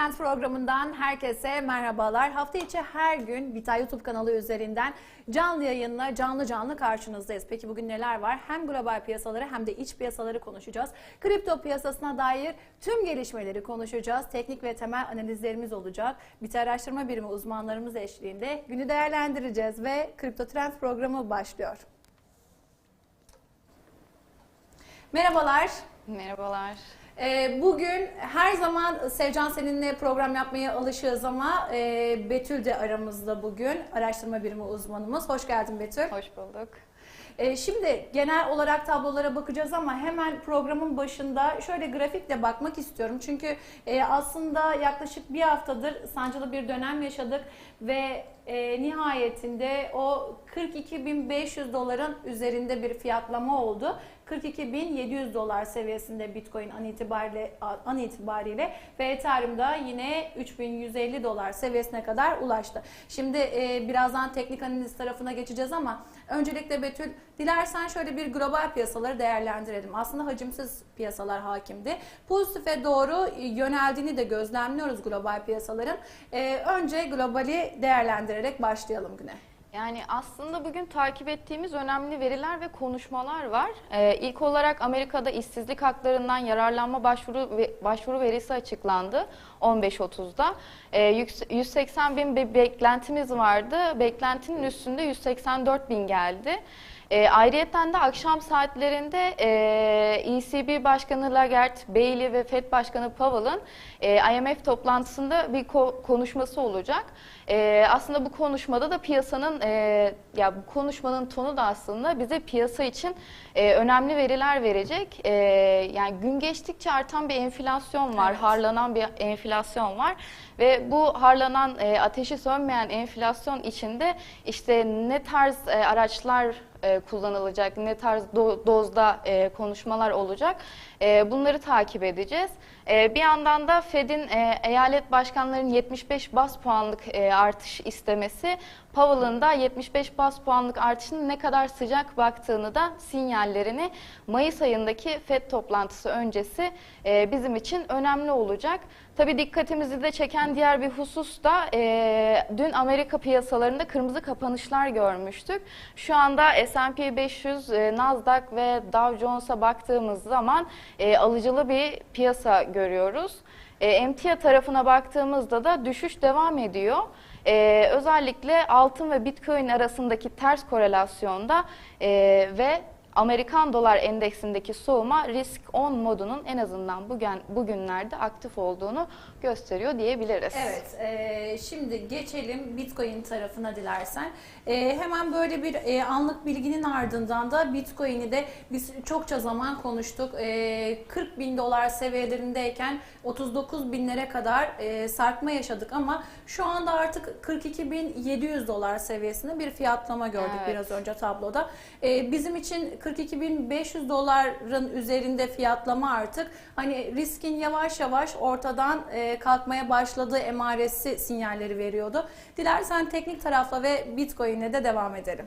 Trends programından herkese merhabalar. Hafta içi her gün Vita YouTube kanalı üzerinden canlı yayınla canlı canlı karşınızdayız. Peki bugün neler var? Hem global piyasaları hem de iç piyasaları konuşacağız. Kripto piyasasına dair tüm gelişmeleri konuşacağız. Teknik ve temel analizlerimiz olacak. Vita araştırma birimi uzmanlarımız eşliğinde günü değerlendireceğiz ve Kripto Trends programı başlıyor. Merhabalar. Merhabalar. Ee, Bugün her zaman Sevcan seninle program yapmaya alışığız ama e, Betül de aramızda bugün. Araştırma birimi uzmanımız. Hoş geldin Betül. Hoş bulduk. Ee, Şimdi genel olarak tablolara bakacağız ama hemen programın başında şöyle grafikle bakmak istiyorum. Çünkü e, aslında yaklaşık bir haftadır sancılı bir dönem yaşadık ve e, nihayetinde o 42.500 doların üzerinde bir fiyatlama oldu. 42.700 dolar seviyesinde Bitcoin an itibariyle, an itibariyle ve Ethereum'da yine 3.150 dolar seviyesine kadar ulaştı. Şimdi e, birazdan teknik analiz tarafına geçeceğiz ama öncelikle Betül dilersen şöyle bir global piyasaları değerlendirelim. Aslında hacimsiz piyasalar hakimdi. Pozitife doğru yöneldiğini de gözlemliyoruz global piyasaların. E, önce globali değerlendirerek başlayalım güne. Yani aslında bugün takip ettiğimiz önemli veriler ve konuşmalar var. Ee, ilk olarak Amerika'da işsizlik haklarından yararlanma başvuru ve- başvuru verisi açıklandı 15.30'da. Ee, yüks- 180 bin bir beklentimiz vardı. Beklentinin üstünde 184 bin geldi. E, ayrıyeten de akşam saatlerinde e, ECB Başkanı Lagarde, Bailey ve FED Başkanı Powell'ın e, IMF toplantısında bir ko- konuşması olacak. E, aslında bu konuşmada da piyasanın, e, ya bu konuşmanın tonu da aslında bize piyasa için e, önemli veriler verecek. E, yani gün geçtikçe artan bir enflasyon var, Evet. harlanan bir enflasyon var ve bu harlanan e, ateşi sönmeyen enflasyon içinde işte ne tarz e, araçlar e, kullanılacak, ne tarz do- dozda e, konuşmalar olacak e, bunları takip edeceğiz. E, bir yandan da Fed'in e, eyalet başkanlarının 75 bas puanlık e, artış istemesi, Powell'ın da 75 bas puanlık artışın ne kadar sıcak baktığını da sinyallerini Mayıs ayındaki Fed toplantısı öncesi e, bizim için önemli olacak. Tabii dikkatimizi de çeken diğer bir husus da dün Amerika piyasalarında kırmızı kapanışlar görmüştük. Şu anda S&P 500, e, Nasdaq ve Dow Jones'a baktığımız zaman e, alıcılı bir piyasa görüyoruz. E, emtia tarafına baktığımızda da düşüş devam ediyor. E, özellikle altın ve bitcoin arasındaki ters korelasyonda e, ve Amerikan dolar endeksindeki soğuma risk on modunun en azından bugün bugünlerde aktif olduğunu gösteriyor diyebiliriz. Evet, e, şimdi geçelim Bitcoin tarafına dilersen. E, hemen böyle bir e, anlık bilginin ardından da Bitcoin'i de biz çokça zaman konuştuk. E, 40 bin dolar seviyelerindeyken 39 binlere kadar e, sarkma yaşadık ama şu anda artık 42 bin 700 dolar seviyesinde bir fiyatlama gördük Evet. biraz önce tabloda. E, bizim için 42 bin 500 doların üzerinde fiyatlama artık hani riskin yavaş yavaş ortadan e, kalkmaya başladığı emaresi sinyalleri veriyordu. Dilersen teknik tarafla ve Bitcoin'e de devam edelim.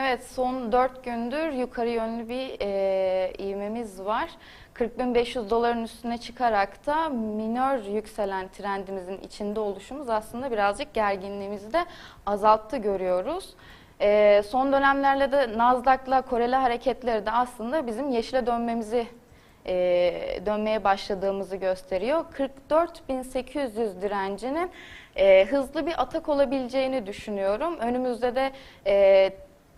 Evet son 4 gündür yukarı yönlü bir e, ivmemiz var. 40.500 doların üstüne çıkarak da minör yükselen trendimizin içinde oluşumuz aslında birazcık gerginliğimizi de azalttı görüyoruz. E, son dönemlerle de Nasdaq'la Koreli hareketleri de aslında bizim yeşile dönmemizi e, dönmeye başladığımızı gösteriyor. 44.800 direncinin e, hızlı bir atak olabileceğini düşünüyorum. Önümüzde de e,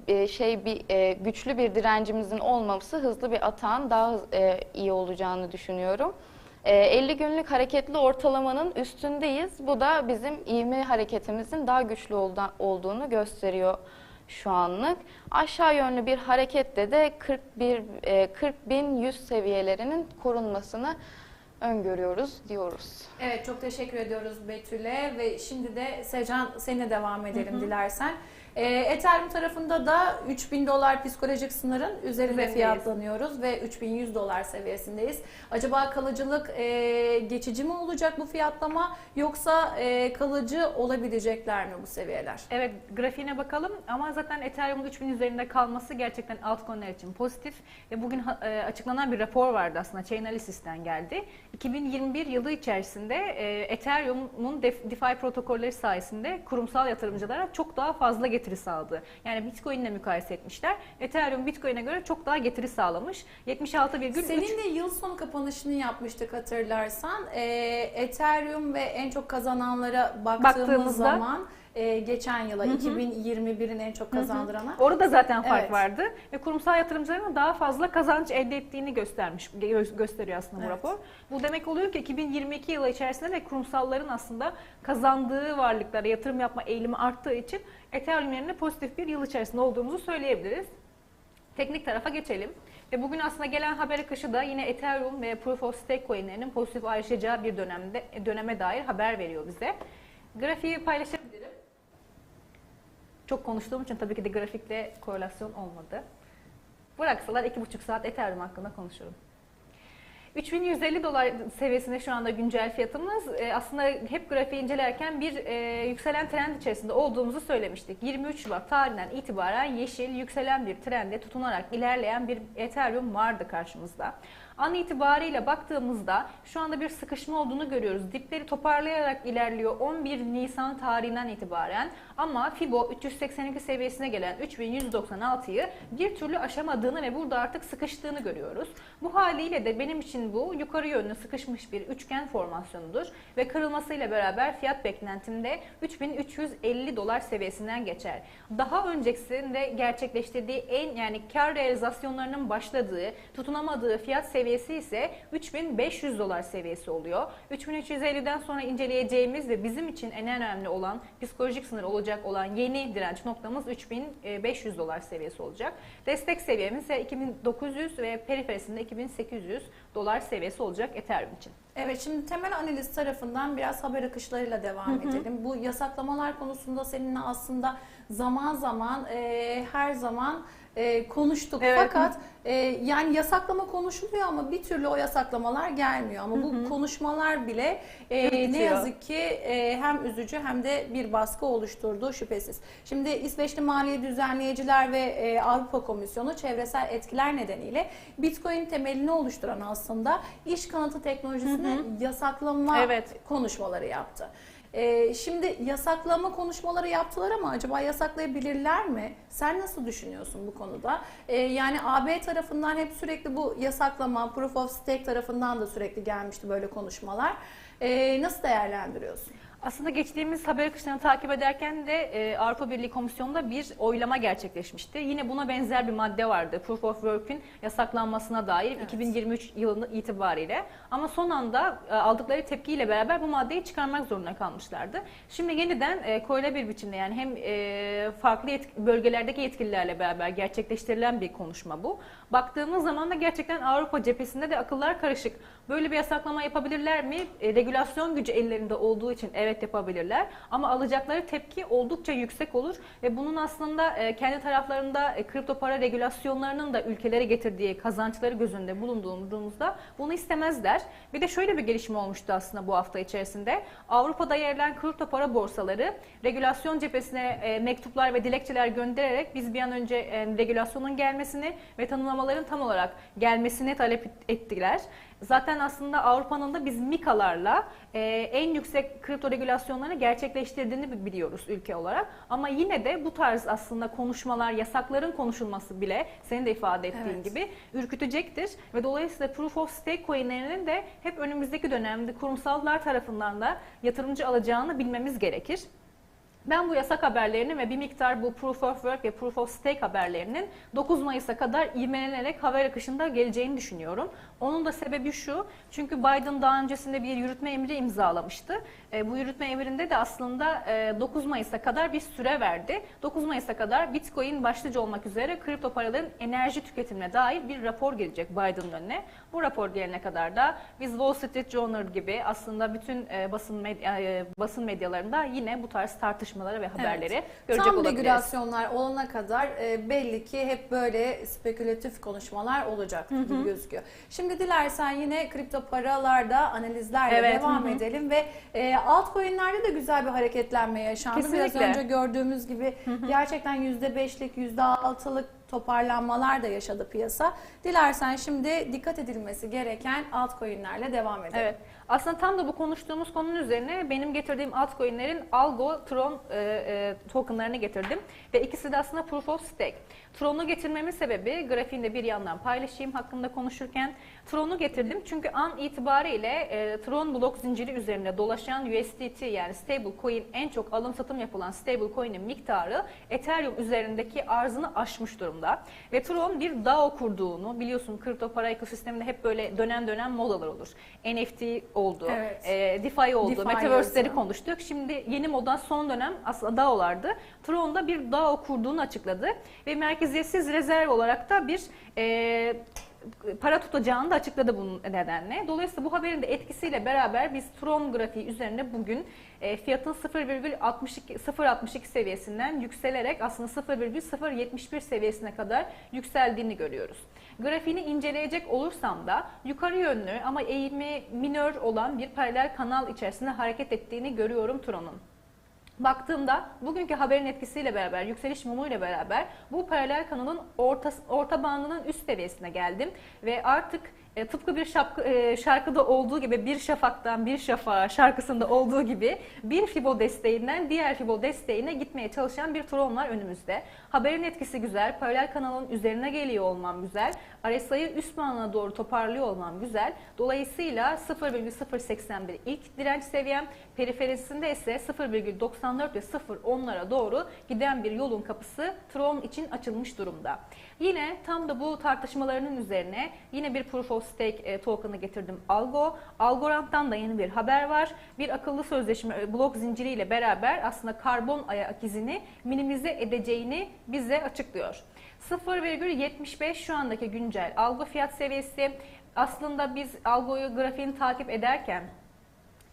e, şey bir e, güçlü bir direncimizin olmaması hızlı bir atağın daha e, iyi olacağını düşünüyorum. E, 50 günlük hareketli ortalamanın üstündeyiz. Bu da bizim ivme hareketimizin daha güçlü olduğunu gösteriyor şu anlık. Aşağı yönlü bir harekette de 41 e, 40.100 seviyelerinin korunmasını öngörüyoruz diyoruz. Evet çok teşekkür ediyoruz Betül'e ve şimdi de Secan seninle devam edelim dilersen. E, Ethereum tarafında da 3000 dolar psikolojik sınırın üzerinde Üzerindeyiz. fiyatlanıyoruz ve 3100 dolar seviyesindeyiz. Acaba kalıcılık e, geçici mi olacak bu fiyatlama yoksa e, kalıcı olabilecekler mi bu seviyeler? Evet grafiğine bakalım ama zaten Ethereum'un 3000 üzerinde kalması gerçekten altcoin'ler için pozitif ve bugün e, açıklanan bir rapor vardı aslında Chainalysis'ten geldi. 2021 yılı içerisinde e, Ethereum'un def- DeFi protokolleri sayesinde kurumsal yatırımcılara çok daha fazla getiri sağladı. Yani Bitcoin'le mukayese etmişler. Ethereum Bitcoin'e göre çok daha getiri sağlamış. 76,3 Seninle yıl sonu kapanışını yapmıştık hatırlarsan. E, Ethereum ve en çok kazananlara baktığımız Baktığımızda- zaman e, geçen yıla 2021'in en çok kazandırana. Orada zaten fark Evet. vardı ve kurumsal yatırımcıların daha fazla kazanç elde ettiğini göstermiş gö- gösteriyor aslında bu Evet. rapor. Bu demek oluyor ki 2022 yılı içerisinde de kurumsalların aslında kazandığı varlıklara yatırım yapma eğilimi arttığı için Ethereum yerine pozitif bir yıl içerisinde olduğumuzu söyleyebiliriz. Teknik tarafa geçelim. Ve bugün aslında gelen haber akışı da yine Ethereum ve Proof of Stake coinlerinin pozitif ayrışacağı bir dönemde döneme dair haber veriyor bize. Grafiği paylaşabilirim. Çok konuştuğum için tabii ki de grafikle korelasyon olmadı. Bıraksalar iki buçuk saat Ethereum hakkında konuşurum. 3150 dolar seviyesinde şu anda güncel fiyatımız. Ee, aslında hep grafiği incelerken bir e, yükselen trend içerisinde olduğumuzu söylemiştik. 23 Şubat tarihinden itibaren yeşil yükselen bir trende tutunarak ilerleyen bir Ethereum vardı karşımızda. An itibariyle baktığımızda şu anda bir sıkışma olduğunu görüyoruz. Dipleri toparlayarak ilerliyor 11 Nisan tarihinden itibaren ama Fibo 382 seviyesine gelen 3196'yı bir türlü aşamadığını ve burada artık sıkıştığını görüyoruz. Bu haliyle de benim için bu yukarı yönlü sıkışmış bir üçgen formasyonudur ve kırılmasıyla beraber fiyat beklentimde 3350 dolar seviyesinden geçer. Daha öncesinde gerçekleştirdiği en yani kar realizasyonlarının başladığı, tutunamadığı fiyat seviyesi ise 3500 dolar seviyesi oluyor. 3350'den sonra inceleyeceğimiz ve bizim için en önemli olan psikolojik sınır olacak olan yeni direnç noktamız 3500 dolar seviyesi olacak. Destek seviyemiz ise 2900 ve periferisinde 2800 dolar seviyesi olacak Ethereum için. Evet şimdi temel analiz tarafından biraz haber akışlarıyla devam edelim. Bu yasaklamalar konusunda seninle aslında zaman zaman e, her zaman e, konuştuk. Evet. Fakat e, yani yasaklama konuşuluyor ama bir türlü o yasaklamalar gelmiyor. Ama bu konuşmalar bile e, ne yazık ki e, hem üzücü hem de bir baskı oluşturdu şüphesiz. Şimdi İsveçli Maliye Düzenleyiciler ve e, Avrupa Komisyonu çevresel etkiler nedeniyle Bitcoin temelini oluşturan aslında iş kanıtı teknolojisini yasaklama Evet. konuşmaları yaptı. Ee, şimdi yasaklama konuşmaları yaptılar ama acaba yasaklayabilirler mi? Sen nasıl düşünüyorsun bu konuda? Ee, yani AB tarafından hep sürekli bu yasaklama, Proof of Stake tarafından da sürekli gelmişti böyle konuşmalar. Ee, nasıl değerlendiriyorsun? Aslında geçtiğimiz haber akışlarını takip ederken de e, Avrupa Birliği Komisyonu'nda bir oylama gerçekleşmişti. Yine buna benzer bir madde vardı. Proof of Work'ün yasaklanmasına dair 2023 yılı itibariyle. Ama son anda e, aldıkları tepkiyle beraber bu maddeyi çıkarmak zorunda kalmışlardı. Şimdi yeniden e, koyla bir biçimde yani hem e, farklı yetk- bölgelerdeki yetkililerle beraber gerçekleştirilen bir konuşma bu. Baktığımız zaman da gerçekten Avrupa cephesinde de akıllar karışık. Böyle bir yasaklama yapabilirler mi? E, regülasyon gücü ellerinde olduğu için evet yapabilirler. Ama alacakları tepki oldukça yüksek olur ve bunun aslında e, kendi taraflarında e, kripto para regülasyonlarının da ülkelere getirdiği kazançları göz önünde bulunduğumuzda bunu istemezler. Bir de şöyle bir gelişme olmuştu aslında bu hafta içerisinde. Avrupa'da yer alan kripto para borsaları regülasyon cephesine e, mektuplar ve dilekçeler göndererek biz bir an önce e, regülasyonun gelmesini ve tanımlamaların tam olarak gelmesini talep ettiler. Zaten aslında Avrupa'nın da biz MiCA'larla e, en yüksek kripto regülasyonlarını gerçekleştirdiğini bi- biliyoruz ülke olarak. Ama yine de bu tarz aslında konuşmalar, yasakların konuşulması bile senin de ifade ettiğin Evet. gibi ürkütecektir. Ve dolayısıyla Proof of Stake coinlerinin de hep önümüzdeki dönemde kurumsallar tarafından da yatırımcı alacağını bilmemiz gerekir. Ben bu yasak haberlerini ve bir miktar bu Proof of Work ve Proof of Stake haberlerinin 9 Mayıs'a kadar ivmelenerek haber akışında geleceğini düşünüyorum. Onun da sebebi şu, çünkü Biden daha öncesinde bir yürütme emri imzalamıştı. E, bu yürütme emrinde de aslında e, 9 Mayıs'a kadar bir süre verdi. 9 Mayıs'a kadar Bitcoin başlıca olmak üzere kripto paraların enerji tüketimine dair bir rapor gelecek Biden'ın önüne. Bu rapor gelene kadar da biz Wall Street Journal gibi aslında bütün e, basın medya, e, basın medyalarında yine bu tarz tartışmalar tartışmalara ve haberleri görecek Tam olabiliriz. regülasyonlar olana kadar e, belli ki hep böyle spekülatif konuşmalar olacak gibi gözüküyor. Şimdi dilersen yine kripto paralarda analizlerle Evet, devam hı hı. edelim ve e, altcoin'lerde de güzel bir hareketlenme yaşandı. Biraz Kesinlikle. önce gördüğümüz gibi gerçekten %5'lik, %6'lık toparlanmalar da yaşadı piyasa. Dilersen şimdi dikkat edilmesi gereken altcoin'lerle devam edelim. Evet. Aslında tam da bu konuştuğumuz konunun üzerine benim getirdiğim altcoin'lerin Algo, Tron e, e, tokenlarını getirdim. Ve ikisi de aslında Proof of Stake. Tron'u getirmemin sebebi grafiğinde bir yandan paylaşayım hakkında konuşurken. Tron'u getirdim çünkü an itibariyle e, Tron blok zinciri üzerinde dolaşan USDT yani stable coin en çok alım satım yapılan stable coin'in miktarı Ethereum üzerindeki arzını aşmış durumda. Ve Tron bir DAO kurduğunu biliyorsun kripto para ekosisteminde hep böyle dönen dönen modalar olur. NFT oldu, Evet. e, DeFi oldu, DeFi Metaverse'leri yazı. konuştuk. Şimdi yeni moda son dönem aslında DAO'lardı. Tron'da bir DAO kurduğunu açıkladı ve merkeziyetsiz rezerv olarak da bir e, para tutacağını da açıkladı bunun nedenle. Dolayısıyla bu haberin de etkisiyle beraber biz Tron grafiği üzerinde bugün e, fiyatın 0,62 0.62 seviyesinden yükselerek aslında 0,071 seviyesine kadar yükseldiğini görüyoruz. Grafiğini inceleyecek olursam da yukarı yönlü ama eğimi minör olan bir paralel kanal içerisinde hareket ettiğini görüyorum Tron'un. Baktığımda bugünkü haberin etkisiyle beraber, yükseliş mumuyla beraber bu paralel kanalın orta, orta bandının üst seviyesine geldim. Ve artık e, tıpkı bir şapkı, e, şarkıda olduğu gibi bir şafaktan bir şafağa şarkısında olduğu gibi bir fibo desteğinden diğer fibo desteğine gitmeye çalışan bir tron var önümüzde. Haberin etkisi güzel, paralel kanalın üzerine geliyor olmam güzel, RSI'yi üst bandına doğru toparlıyor olmam güzel. Dolayısıyla 0,081 ilk direnç seviyem, periferisinde ise 0,94 ve 0,10'lara doğru giden bir yolun kapısı Tron için açılmış durumda. Yine tam da bu tartışmalarının üzerine yine bir Proof of Stake e, token'ı getirdim Algo. Algorand'dan da yeni bir haber var. Bir akıllı sözleşme e, blok zinciriyle beraber aslında karbon ayak izini minimize edeceğini bize açıklıyor. 0,75 şu andaki güncel algo fiyat seviyesi. Aslında biz algoyu grafiğini takip ederken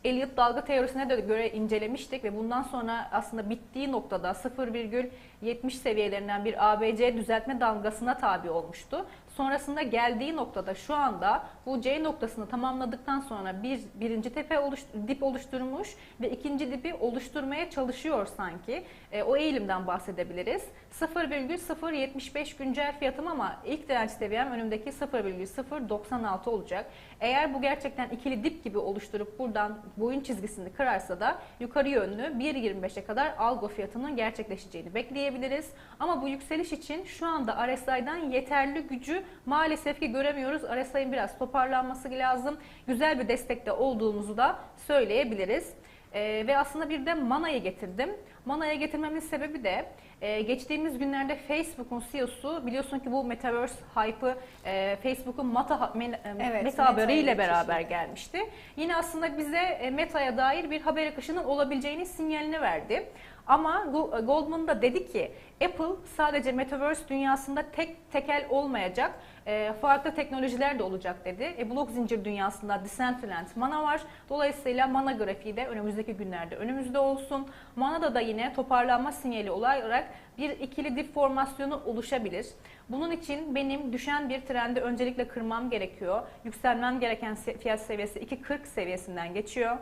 Elliot dalga teorisine de göre incelemiştik ve bundan sonra aslında bittiği noktada 0,70 seviyelerinden bir ABC düzeltme dalgasına tabi olmuştu. Sonrasında geldiği noktada şu anda bu C noktasını tamamladıktan sonra bir birinci tepe oluş, dip oluşturmuş ve ikinci dipi oluşturmaya çalışıyor sanki. E, o eğilimden bahsedebiliriz. 0,075 güncel fiyatım ama ilk direnç seviyem önümdeki 0,096 olacak. Eğer bu gerçekten ikili dip gibi oluşturup buradan boyun çizgisini kırarsa da yukarı yönlü 1.25'e kadar algo fiyatının gerçekleşeceğini bekleyebiliriz. Ama bu yükseliş için şu anda RSI'dan yeterli gücü maalesef ki göremiyoruz. RSI'nin biraz toparlanması lazım. Güzel bir destekte olduğumuzu da söyleyebiliriz. Ee, ve aslında bir de Mana'yı getirdim. Mana'ya getirmemin sebebi de e, geçtiğimiz günlerde Facebook'un CEO'su biliyorsun ki bu Metaverse hype'ı e, Facebook'un Meta, men, e, Evet, Meta haberiyle beraber gelmişti. Yine aslında bize e, Meta'ya dair bir haber akışının olabileceğini sinyalini verdi. Ama Go- Goldman da dedi ki Apple sadece Metaverse dünyasında tek tekel olmayacak, e, farklı teknolojiler de olacak dedi. E, blok zincir dünyasında Decentraland, Mana var. Dolayısıyla Mana grafiği de önümüzdeki günlerde önümüzde olsun. Mana'da da yine toparlanma sinyali olarak bir ikili dip formasyonu oluşabilir. Bunun için benim düşen bir trendi öncelikle kırmam gerekiyor. Yükselmem gereken fiyat seviyesi 2.40 seviyesinden geçiyor.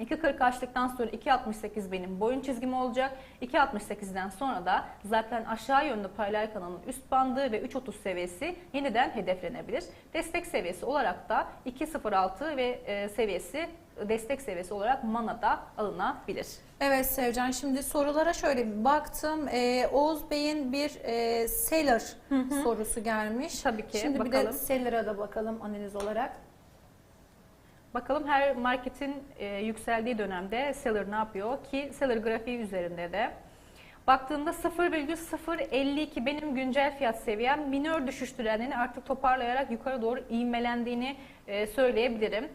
2.40 açtıktan sonra 2.68 benim boyun çizgim olacak. 2.68'den sonra da zaten aşağı yönlü paralel kanalın üst bandı ve 3.30 seviyesi yeniden hedeflenebilir. Destek seviyesi olarak da 2.06 ve e, seviyesi destek seviyesi olarak manada alınabilir. Evet Sevcan şimdi sorulara şöyle bir baktım. Ee, Oğuz Bey'in bir e, seller sorusu gelmiş. Tabii ki, Şimdi bir de bakalım. seller'a da bakalım analiz olarak. Bakalım her marketin e, yükseldiği dönemde seller ne yapıyor ki seller grafiği üzerinde de baktığımda 0,052 benim güncel fiyat seviyem minör düşüş trendini artık toparlayarak yukarı doğru ivmelendiğini e, söyleyebilirim.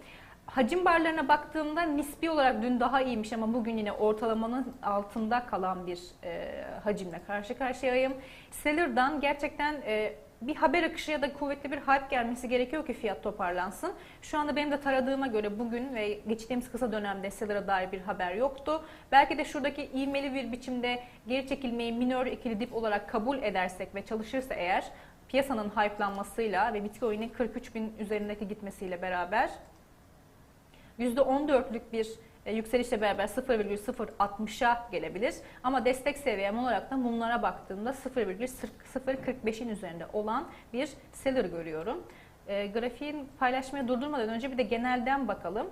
Hacim barlarına baktığımda nispi olarak dün daha iyiymiş ama bugün yine ortalamanın altında kalan bir e, hacimle karşı karşıyayım. Seller'dan gerçekten e, bir haber akışı ya da kuvvetli bir hype gelmesi gerekiyor ki fiyat toparlansın. Şu anda benim de taradığıma göre bugün ve geçtiğimiz kısa dönemde Seller'a dair bir haber yoktu. Belki de şuradaki ivmeli bir biçimde geri çekilmeyi minör ikili dip olarak kabul edersek ve çalışırsa eğer piyasanın hype'lanmasıyla ve Bitcoin'in 43 bin üzerindeki gitmesiyle beraber %14'lük bir yükselişle beraber 0,060'a gelebilir. Ama destek seviyem olarak da mumlara baktığımda 0,045'in üzerinde olan bir seller görüyorum. E, grafiğin paylaşmaya durdurmadan önce bir de genelden bakalım.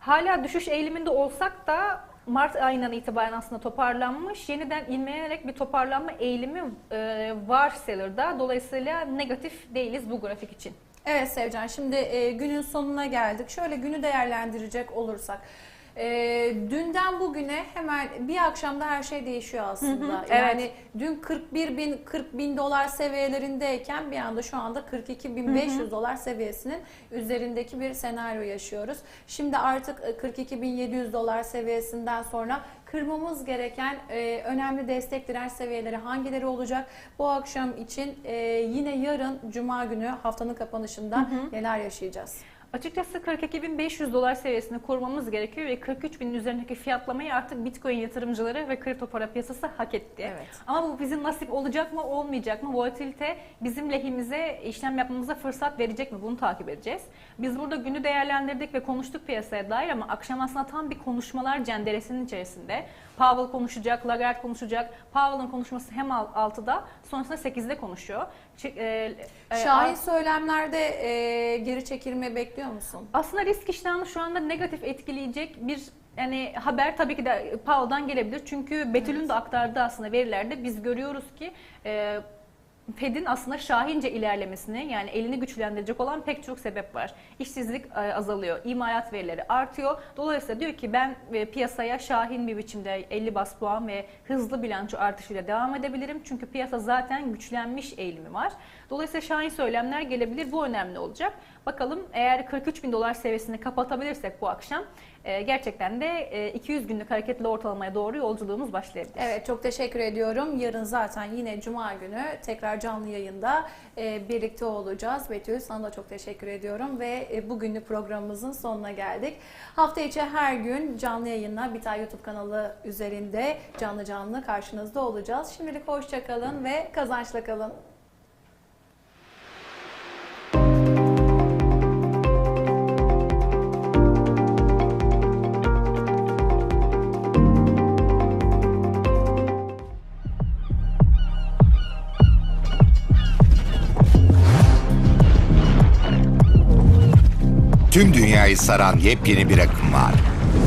Hala düşüş eğiliminde olsak da Mart ayından itibaren aslında toparlanmış. Yeniden inmeyerek bir toparlanma eğilimi e, var seller'da. Dolayısıyla negatif değiliz bu grafik için. Evet Sevcan şimdi e, günün sonuna geldik. Şöyle günü değerlendirecek olursak. E, dünden bugüne hemen bir akşamda her şey değişiyor aslında. Hı hı, evet. Yani dün 41 bin 40 bin dolar seviyelerindeyken bir anda şu anda 42 bin 500 dolar seviyesinin üzerindeki bir senaryo yaşıyoruz. Şimdi artık e, 42 bin 700 dolar seviyesinden sonra kırmamız gereken e, önemli destek direnç seviyeleri hangileri olacak? Bu akşam için e, yine yarın Cuma günü haftanın kapanışında neler yaşayacağız? Açıkçası 42.500 dolar seviyesini korumamız gerekiyor ve 43.000'in üzerindeki fiyatlamayı artık Bitcoin yatırımcıları ve kripto para piyasası hak etti. Evet. Ama bu bizim nasip olacak mı olmayacak mı? Volatilite bizim lehimize işlem yapmamıza fırsat verecek mi? Bunu takip edeceğiz. Biz burada günü değerlendirdik ve konuştuk piyasaya dair ama akşam aslında tam bir konuşmalar cenderesinin içerisinde. Powell konuşacak, Lagarde konuşacak. Powell'ın konuşması hem 6'da sonrasında 8'de konuşuyor. Ç- e, e, Şahin söylemlerde e, geri çekilme bekliyor musun? aslında risk iştahını şu anda negatif etkileyecek bir yani haber tabii ki de Powell'dan gelebilir. Çünkü Betül'ün de aktardığı aslında verilerde biz görüyoruz ki e, Fed'in aslında şahince ilerlemesini yani elini güçlendirecek olan pek çok sebep var. İşsizlik e, azalıyor, imalat verileri artıyor. Dolayısıyla diyor ki ben e, piyasaya şahin bir biçimde 50 bas puan ve hızlı bilanço artışıyla devam edebilirim. Çünkü piyasa zaten güçlenmiş eğilimi var. Dolayısıyla şahin söylemler gelebilir. Bu önemli olacak. Bakalım eğer 43 bin dolar seviyesini kapatabilirsek bu akşam e, gerçekten de e, 200 günlük hareketli ortalamaya doğru yolculuğumuz başlayabilir. Evet çok teşekkür ediyorum. Yarın zaten yine Cuma günü tekrar canlı yayında e, birlikte olacağız. Betül sana da çok teşekkür ediyorum ve e, bugünlük programımızın sonuna geldik. Hafta içi her gün canlı yayınla Bitay YouTube kanalı üzerinde canlı canlı karşınızda olacağız. Şimdilik hoşça kalın ve kazançla kalın. Tüm dünyayı saran yepyeni bir akım var.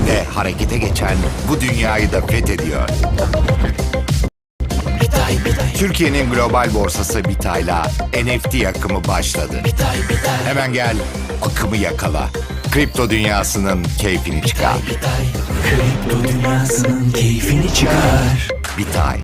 Ve harekete geçen bu dünyayı da fethediyor. Türkiye'nin global borsası Bitay'la NFT akımı başladı. Hemen gel, akımı yakala. Kripto dünyasının keyfini çıkar. Kripto dünyasının keyfini çıkar. Bitay.